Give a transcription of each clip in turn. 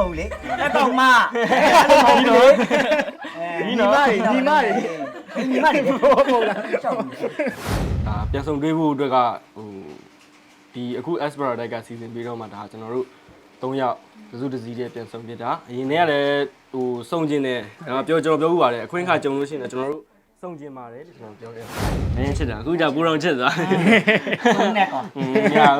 မဟုတ်ဘူးလေအကောင်မဒီနော်ညီညီမတွေညီမတွေညီမတွေဟုတ်ဟုတ်လားရှောက်ဒါပြန်ဆောင်တွေးဖို့အတွက်ကဟိုဒီအခု Aspera တိုက်ကစီစဉ်ပြီးတော့မှဒါကျွန်တော်တို့၃ယောက်တစုတစည်းတည်းပြန်ဆောင်ပြတာအရင်တည်းကလည်းဟိုစုံကျင်တယ်ဒါပြောကျွန်တော်ပြောဥပါတယ်အခွင့်အခါကြုံလို့ရှိရင်ကျွန်တော်တို့ စုံကျင်ပါတယ်လို့ကျွန်တော်ပြောတယ်အရင်ချစ်တာအခုじゃပူတော်ချစ်သွား သုံးနဲ့ကောင် อืมရအောင်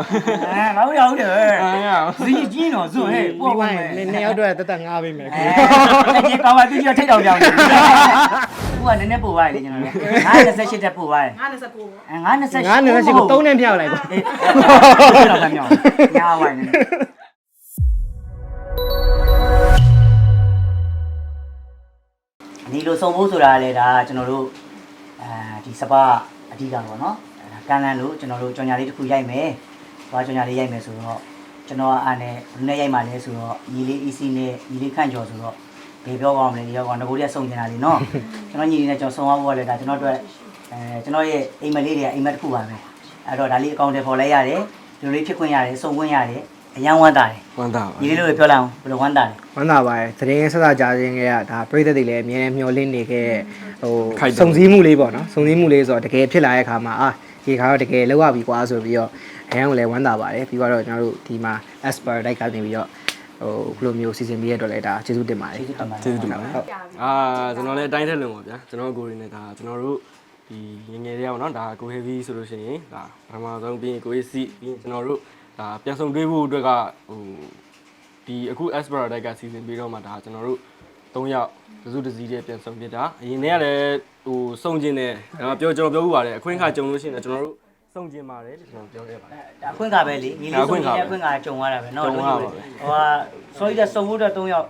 အဲငါတို့ရောက်တယ် အာရအောင် ဇီးကြီးတော့ဇွတ်ဟဲ့ပို့ ပြီး ပါ သွား မယ် ရင်နှစ်ယောက်တော့တက်တက်ငားပေးမယ် အဲဒီကောင်ကသူကြီးထိတ်တောင်ပြောင်းနေဘူးကနည်းနည်းပို့သွားလေကျွန်တော်တို့ငါ28တက်ပို့သွားတယ် ငါ29ပေါ့ အဲငါ28 ငါးနေရှိကိုသုံးနဲ့ဖြောက်လိုက်ကွာ အေးတော့ကမြောင်းညာဝိုင်းနေ လိုစုံဖို့ဆိုတာလေဒါကျွန်တော်တို့အဲဒီစပါအဓိကပေါ့နော်ကန်းလန်းလို့ကျွန်တော်တို့ကြော်ညာလေးတစ်ခုရိုက်မယ်။ဘာကြော်ညာလေးရိုက်မယ်ဆိုတော့ကျွန်တော်အားနဲ့ဘယ်နဲ့ရိုက်မှလဲဆိုတော့ညီလေး EC နဲ့ညီလေးခန့်ကျော်ဆိုတော့ဘယ်ပြောကောင်းမလဲဒီရောကောင်ငကိုတည်းစုံနေတာလीနော်ကျွန်တော်ညီလေးနဲ့ကျွန်တော်စုံအောင်ဖို့လေဒါကျွန်တော်တို့အဲကျွန်တော်ရဲ့အိမ်မလေးတွေကအိမ်မတစ်ခုပါပဲအဲ့တော့ဒါလေးအကောင့်တွေပေါ်လိုက်ရတယ်ဒီလိုလေးဖြစ်ခွင့်ရတယ်စုံခွင့်ရတယ် အရန်ဝမ်းသာတယ်ဝမ်းသာပါညီလေးတို့ပြောလိုက်အောင်ဘယ်လိုဝမ်းသာလဲဝမ်းသာပါတယ်သတင်းဆက်ဆက်ကြားခြင်းကဒါပြိသက်တွေလည်းအမြဲတမ်းမျှော်လင့်နေခဲ့ဟိုခိုက်တယ်စုံစည်းမှုလေးပေါ့နော်စုံစည်းမှုလေးဆိုတော့တကယ်ဖြစ်လာတဲ့အခါမှာအာဒီခါတော့တကယ်လောက်ရပြီကွာဆိုပြီးတော့အရန်ကိုလည်းဝမ်းသာပါတယ်ပြီးတော့ကျွန်တော်တို့ဒီမှာ Asper တိုက်ကနေပြီးတော့ဟိုဘယ်လိုမျိုးစီစဉ်ပြီးရတော့လဲဒါကျေးဇူးတင်ပါတယ်ကျေးဇူးတင်ပါတယ်ကျေးဇူးတင်ပါတယ်ဟုတ်အာကျွန်တော်လည်းအတိုင်းထက်လုံးပါဗျာကျွန်တော်ကိုယ်ရင်းနဲ့ဒါကျွန်တော်တို့ဒီငယ်ငယ်လေးပေါ့နော်ဒါကို heavy ဆိုလို့ရှိရင်ဒါပထမဆုံးပြီးရင်ကို AC ပြီးရင်ကျွန်တော်တို့ ဒါပြန်ဆောင်တွေးဖို့အတွက်ကဟိုဒီအခု Aspera တိုက်ကစီစဉ်ပြီးတော့မှဒါကျွန်တော်တို့၃ယောက်တစုတစည်းတည်းပြန်ဆောင်ပြတာအရင်တည်းကလည်းဟိုစုံကျင်တယ်ဒါပြောကျွန်တော်ပြောဥပါတယ်အခွင့်အခါကြုံလို့ရှိရင်ကျွန်တော်တို့စုံကျင်ပါတယ်လို့ကျွန်တော်ပြောခဲ့ပါတယ် ဒါအခွင့်ကပဲလေညီလေးဆိုရင်အခွင့်ကကြုံရတာပဲเนาะ ကြုံရပါပဲ ဟိုဟာဆိုရတဲ့စုံဖို့တော့၃ယောက်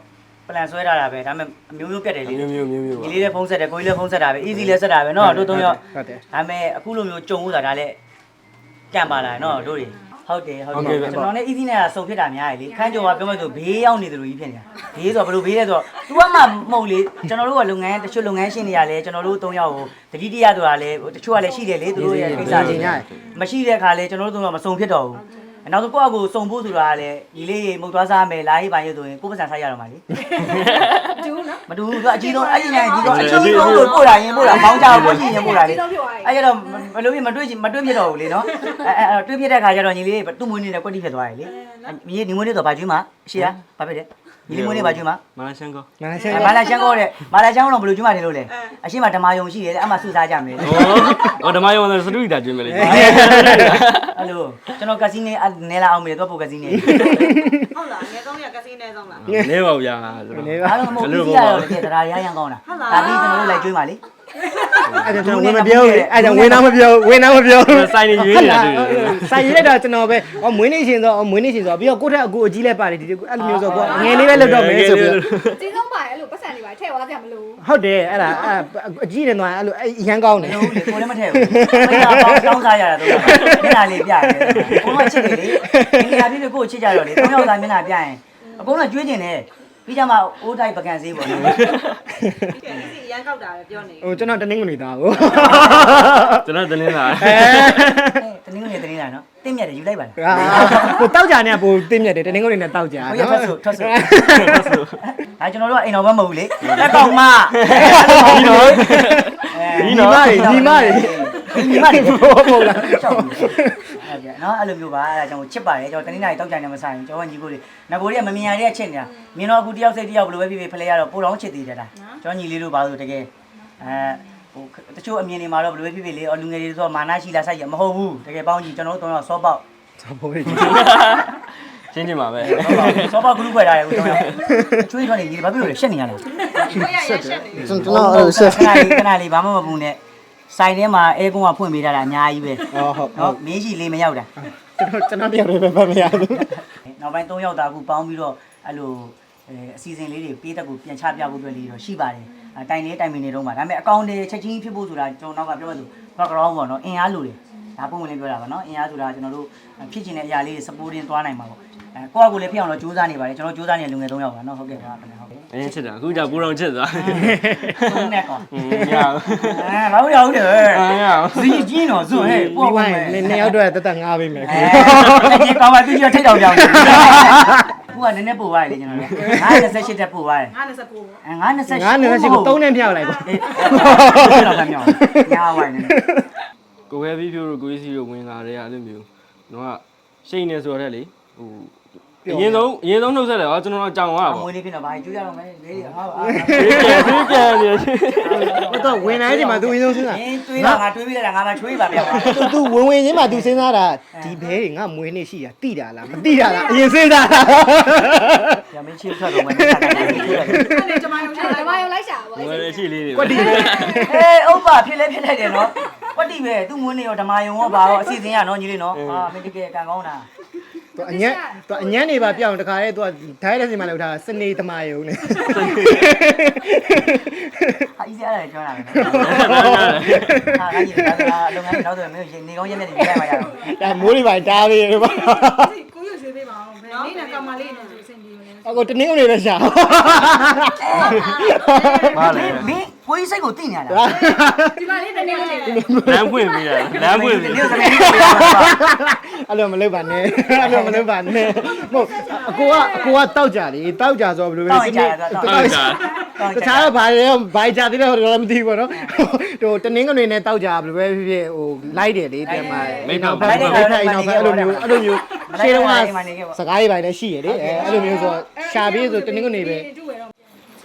ပလန်ဆွဲထားတာပဲဒါပေမဲ့အမျိုးမျိုးပြတ်တယ်လေ မျိုးမျိုးမျိုးမျိုးပါ ညီလေးလည်းဖုံးဆက်တယ်ကိုကြီးလည်းဖုံးဆက်တာပဲ easy လည်းဆက်တာပဲเนาะတို့၃ယောက် ဟုတ်တယ် ဒါပေမဲ့အခုလိုမျိုးကြုံလို့တာဒါလည်းကြံပါလာเนาะတို့တွေ ဟုတ်တယ်ဟုတ်တယ်ကျွန်တော်နဲ့ easy နဲ့စုံဖြစ်တာများတယ်လေခန်းကျော်ကပြောမှဆိုဘေးရောက်နေတယ်လို့ကြီးဖြစ်နေတာဘေးဆိုတော့ဘယ်လိုဘေးလဲဆိုတော့ तू ကမှမဟုတ်လေကျွန်တော်တို့ကလုပ်ငန်းတချို့လုပ်ငန်းရှင်တွေကလည်းကျွန်တော်တို့၃ယောက်ကိုတတိတရဆိုတာလည်းတချို့ကလည်းရှိတယ်လေသူတို့ရဲ့ကိစ္စတွေမရှိတဲ့ခါလေကျွန်တော်တို့၃ယောက်မစုံဖြစ်တော့ဘူး နောက်ဆုံးကိုယ့်အကူစုံဖို့ဆိုတာကလည်းဒီလေးမုတ်သွားစားမယ်လာရေးပါရေးဆိုရင်ကိုယ့်ပတ်စံစားရတော့မှာလေကျူးနော်မတူဘူးသူကအကြီးဆုံးအဲ့ဒီနဲ့ဒီတော့အကြီးဆုံးလို့ပို့တာရင်ပို့တာမောင်းကြကိုပို့ချင်ရင်ပို့တာလေအကြီးဆုံးပြောရရင်အဲ့ရတော့မလို့မတွေ့ချင်မတွေ့ဖြစ်တော့ဘူးလေနော်အဲ့အဲ့တွေ့ဖြစ်တဲ့ခါကျတော့ညီလေးသူ့မွေးနေ့နဲ့ကွက်တိဖြစ်သွားတယ်လေညီညီမွေးနေ့တော့ဘာကျွေးမှာရှိရဘာဖြစ်လဲ ညီလေးမွေးနေ့ဘာကျွေးမှာမလာရှန်ကောမနက်ရှင်းမာလာချန်ကောတဲ့မာလာချန်ကောတော့ဘယ်လိုကျွေးမှာလဲလို့လဲအရှိမဓမ္မယုံရှိတယ်လေအမှစုစားကြမယ်လေဩဩဓမ္မယောဆိုစတူဒီတာကျွေးမယ်လေအဲ့လိုကျွန်တော်ကစီနေနဲလာအောင်မယ်တော့ပိုကစီနေဟုတ်လားငယ်ဆုံးရကစီးနေဆုံးလားနေပါဗျာဆိုတော့နေအားလုံးမဟုတ်ဘူးကြီးရတော့လေတရားရရန်ကောင်းတာဒါပြီးကျွန်တော်တို့လိုက်ကျွေးမှာလေ အဲ့ဒါကျွန်တော်ဝင်မပြောဘူးအဲ့ဒါဝင်နာမပြောဝင်နာမပြောဆိုင်နေရွေးနေတာတွေ့တယ်ဆိုင်ရက်တာကျွန်တော်ပဲအော်မွေးနေရှင်ဆိုအော်မွေးနေရှင်ဆိုပြီးတော့ကိုယ့်ထက်အကူအကြီးလဲပါတယ်ဒီအဲ့လိုမျိုးဆိုကိုငယ်လေးပဲလွတ်တော့မယ်ဆိုပြီးအကြီးဆုံးပါအဲ့လိုပတ်စံတွေပါထည့်သွားကြမလို့ဟုတ်တယ်အဲ့ဒါအကြီးနေတော့အဲ့လိုအရန်ကောင်းမတယ်လို့လေကိုလည်းမထည့်ဘူးမင်းကပေါင်းတောင်းစားရတာတော့မျက်နှာလေးပြတယ်ဘုံမချစ်တယ်လေဒီနေရာပြည့်ပြည့်ကိုချစ်ကြတော့လေတောင်းရောက်သားမျက်နှာပြရင်အကုန်လုံးကျွေးကျင်တယ် ပြီးကြမှာအိုးတိုက်ပကံစေးပေါ့နော်ဒီကစီရန်ကောက်တာပဲပြောနေဟိုကျွန်တော်တနင်္ဂနွေသားကိုကျွန်တော်တင်းလာတနင်္ဂနွေတနင်္လာနော်တင်းမြတ်တယ်ယူလိုက်ပါလားဟိုတောက်ကြနေပိုတင်းမြတ်တယ်တနင်္ဂနွေနဲ့တောက်ကြဟိုရထွက်ဆိုထွက်ဆိုအဲကျွန်တော်တို့ကအိမ်တော်ဘက်မဟုတ်ဘူးလေလက်ကောင်မဒီနော်ညီညီမတွေညီမတွေ ညီမတွေဟုတ်ဟုတ်လားချောက်ဟုတ်ကဲ့နော်အဲ့လိုမျိုးပါအဲ့ဒါကြောင့်ချစ်ပါတယ်ကျွန်တော်တနင်္လာရီတောက်ကြနေမဆိုင်ကျွန်တော်ညီကိုတွေငကိုတွေကမမြင်ရတဲ့ချစ်နေတာမြင်တော့အခုတယောက်စိတ်တယောက်ဘယ်လိုပဲဖြစ်ဖြစ်ဖလဲရတော့ပိုတော့ချစ်သေးတယ်ဒါကျွန်တော်ညီလေးတို့ပါဆိုတကယ်အဲဟိုတချို့အမြင်တွေမှာတော့ဘယ်လိုပဲဖြစ်ဖြစ်လေလူငယ်တွေဆိုမာနရှိလားစိုက်ရမဟုတ်ဘူးတကယ်ပေါင်းကြီးကျွန်တော်တို့တော့စောပေါက်ဆောဘိုးကြီးချင်းချင်းပါပဲစောပေါက်ဂရုခွဲထားတယ်ဦးကျွန်တော်ချွေးထွက်နေကြီးဘာဖြစ်လို့လဲရှက်နေရလဲကိုရရရှက်နေကျွန်တော်အဲ့လိုဆက်ခဏလေးခဏလေးဘာမှမပူနဲ့ ဆိုင်ထဲမှာအဲကုန်းကဖွင့်ပေးထားတာအများကြီးပဲဟုတ်ဟုတ်နော်မင်းရှိလေးမရောက်တာကျွန်တော်ကျွန်တော်တယောက်တည်းပဲမရဘူးနောက်ပိုင်း၃ယောက်သားအခုပေါင်းပြီးတော့အဲ့လိုအဲအစီအစဉ်လေးတွေပေးသက်ကိုပြန်ချပြဖို့အတွက်လေးတော့ရှိပါတယ်အဲတိုင်လေးတိုင်မင်နေတော့မှာဒါပေမဲ့အကောင့်တွေချက်ချင်းဖြစ်ဖို့ဆိုတာကျွန်တော်နောက်ကပြောမှဆို background ပေါ့နော်အင်အားလိုတယ်ဒါပုံမှန်လေးပြောတာပါနော်အင်အားဆိုတာကျွန်တော်တို့ဖြစ်ချင်တဲ့အရာလေးတွေ supporting သွားနိုင်မှာပေါ့အဲကိုယ့်အကူလေးဖြစ်အောင်တော့ကြိုးစားနေပါတယ်ကျွန်တော်ကြိုးစားနေတဲ့လူငယ်၃ယောက်ပါနော်ဟုတ်ကဲ့ပါခင်ဗျာဟုတ်ကဲ့ အရင်ချစ်တာအခုじゃပူတော်ချစ်သွား သုံးနဲ့ကောင် อืมရအောင် အဲဘာလို့ရောက်တယ် အာရအောင် ဇီးကြီးတော့ဇွတ်ဟဲ့ ပြီးသွားရင်နှစ်ယောက်တော့တက်တက်ငားပေးမယ် အဲဒီကောင်ကသူကြီးထိတ်တောင်ပြောင်းနေဘူးက ကနည်းနည်းပို့သွားတယ်လေကျွန်တော်တို့928တက်ပို့သွားတယ် ငါ29ပေါ့ အဲ928 ငါးနေရှိကိုသုံးနဲ့မြောက်လိုက်ပါ အေးအဲ့တော့မြောက်ညာဝိုင်းနေ ကိုခဲပြီးဖြိုးတို့ကိုကြီးစီတို့ဝင်လာတဲ့အဲ့လိုမျိုးတော့ရှိနေဆိုတော့လေဟို အရင်ဆုံးအရင်ဆုံးနှုတ်ဆက်တယ်ဟောကျွန်တော်တို့ကြောင်သွားတာ အ ပေါ့ မွေးလေးဖြစ်တော့ဘာကျွေးရတော့မယ်လေးဟာဟာ ဖေးပြန်ဖေးပြန်နေ ဟိုတော့ဝင်တိုင်းချိန်မှာ तू အရင်ဆုံးစဉ်းစား အင်းတွေးတာငါတွေးပြီးလိုက်တာငါမှချွေးပါပြောင်း သူ तू ဝင်ဝင်ချင်းမှာ तू စဉ်းစားတာဒီဘဲတွေငါမွေးနေရှိတာတိတာလားမတိတာလားအရင်စဉ်းစားတာ ရမင်းချစ်ထွက်တော့မယ်ဆက်တာချွေးလိုက် အဲ့လေကျမရုံချကျမရုံလိုက်ရှာပေါ့ ဝယ်ရရှိလေးတွေ ကွက်တီ အေးဥပ္ပါဖြစ်လဲဖြစ်လိုက်တယ်နော်ကွက်တိပဲသူ့မွေးနေရောဓမ္မယုံရောပါရောအစီအစဉ်ရနော်ညီလေးနော်ဟာမင်းတကယ်ကံကောင်းတာ သူအညံ့သူအညံ့နေပါပြောင်းတခါလေသူကဒိုင်းတဲ့စီမှာလောက်ထားစနေသမားယုံနေဟာအီးစရာလည်းကျွမ်းတာပဲဟာငါကြီးဒါကလုပ်ငန်းနောက်တော့မင်းနေကောင်းရက်နဲ့ဒီလိုက်မှရတော့ဒါမိုးတွေပါတားပြီးတော့ကိုရရွှေပေးပါအောင်ဘယ်နေ့နဲ့ကောင်မလေးနဲ့ဆိုအဆင်ပြေမလဲအကိုတနင်္ဂနွေလည်းရှာပါလေမင်းကိုကြီးစိတ်ကိုသိနေရတာဒီမလေးတနေ့လေးလမ်းဖွင့်ပေးရတယ်လမ်းဖွင့်ပေးဒီနေ့စနေနေ့ကိုပြောတာ အဲ့လိုမလုပ်ပါနဲ့အဲ့လိုမလုပ်ပါနဲ့ဟုတ်အကိုကအကိုကတောက်ကြလေတောက်ကြဆိုဘယ်လိုလဲတောက်ကြတာတောက်ဟုတ်ကြကဲ့တခြားတော့ဘာလဲဘာကြသေးတယ်တော့မသိဘူးပေါ့နော်ဟိုတနင်္ဂနွေနဲ့တောက်ကြဘယ်လိုပဲဖြစ်ဖြစ်ဟိုလိုက်တယ်လေပြန်มาအဲ့လိုမျိုးအဲ့လိုမျိုးရှေးတုန်းကစကားတွေပိုင်းလည်းရှိရလေအဲ့လိုမျိုးဆိုရှာပြီးဆိုတနင်္ဂနွေပဲတူရတော့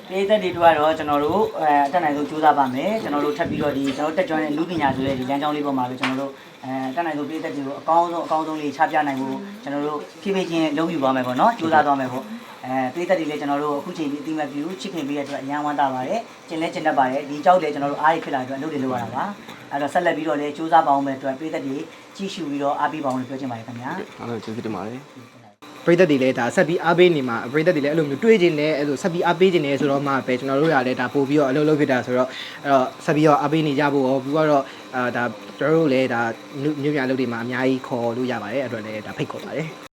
ပြည်သက်တွေတို့ကတော့ကျွန်တော်တို့အဲအတက်နိုင်ဆုံးကြိုးစားပါမယ်ကျွန်တော်တို့ထပ်ပြီးတော့ဒီကျွန်တော်တက်ကြွတဲ့လူပညာဆိုတဲ့ဒီလမ်းကြောင်းလေးပေါ်မှာပဲကျွန်တော်တို့အဲအတက်နိုင်ဆုံးပြည်သက်တွေကိုအကောင်းဆုံးအကောင်းဆုံးလေးချပြနိုင်ဖို့ကျွန်တော်တို့ဖြည်းဖြည်းချင်းလုပ်ယူသွားမယ်ပေါ့နော်ကြိုးစားသွားမယ်ပေါ့အဲပြည်သက်တွေလည်းကျွန်တော်တို့အခုချိန်ဒီအတိမတ်ပြူချစ်ခင်ပေးရတဲ့အတွက်အရန်ဝမ်းသာပါတယ်ကျင်လဲကျင်တတ်ပါတယ်ဒီကြောက်လည်းကျွန်တော်တို့အားရဖြစ်လာတဲ့အတွက်အလုပ်တွေလုပ်ရတာပါအဲ့တော့ဆက်လက်ပြီးတော့လည်းကြိုးစားပါအောင်မယ်အတွက်ပြည်သက်တွေကြီးရှူပြီးတော့အားပေးပါအောင်လို့ပြောချင်ပါတယ်ခင်ဗျာအဲ့တော့ကျေးဇူးတင်ပါတယ် ပရိသတ်တွေလည်းဒါဆက်ပြီးအားပေးနေမှာပရိသတ်တွေလည်းအဲ့လိုမျိုးတွေးကျင်တယ်အဲ့လိုဆက်ပြီးအားပေးကျင်တယ်ဆိုတော့မှပဲကျွန်တော်တို့ရလည်းဒါပို့ပြီးတော့အလုပ်လုပ်ဖြစ်တာဆိုတော့အဲ့တော့ဆက်ပြီးတော့အားပေးနေကြဖို့ရောပြီးတော့အာဒါကျွန်တော်တို့လည်းဒါမြို့မြို့ပြအလုပ်တွေမှာအများကြီးခေါ်လို့ရပါတယ်အဲ့တော့လည်းဒါဖိတ်ခေါ်ပါတယ်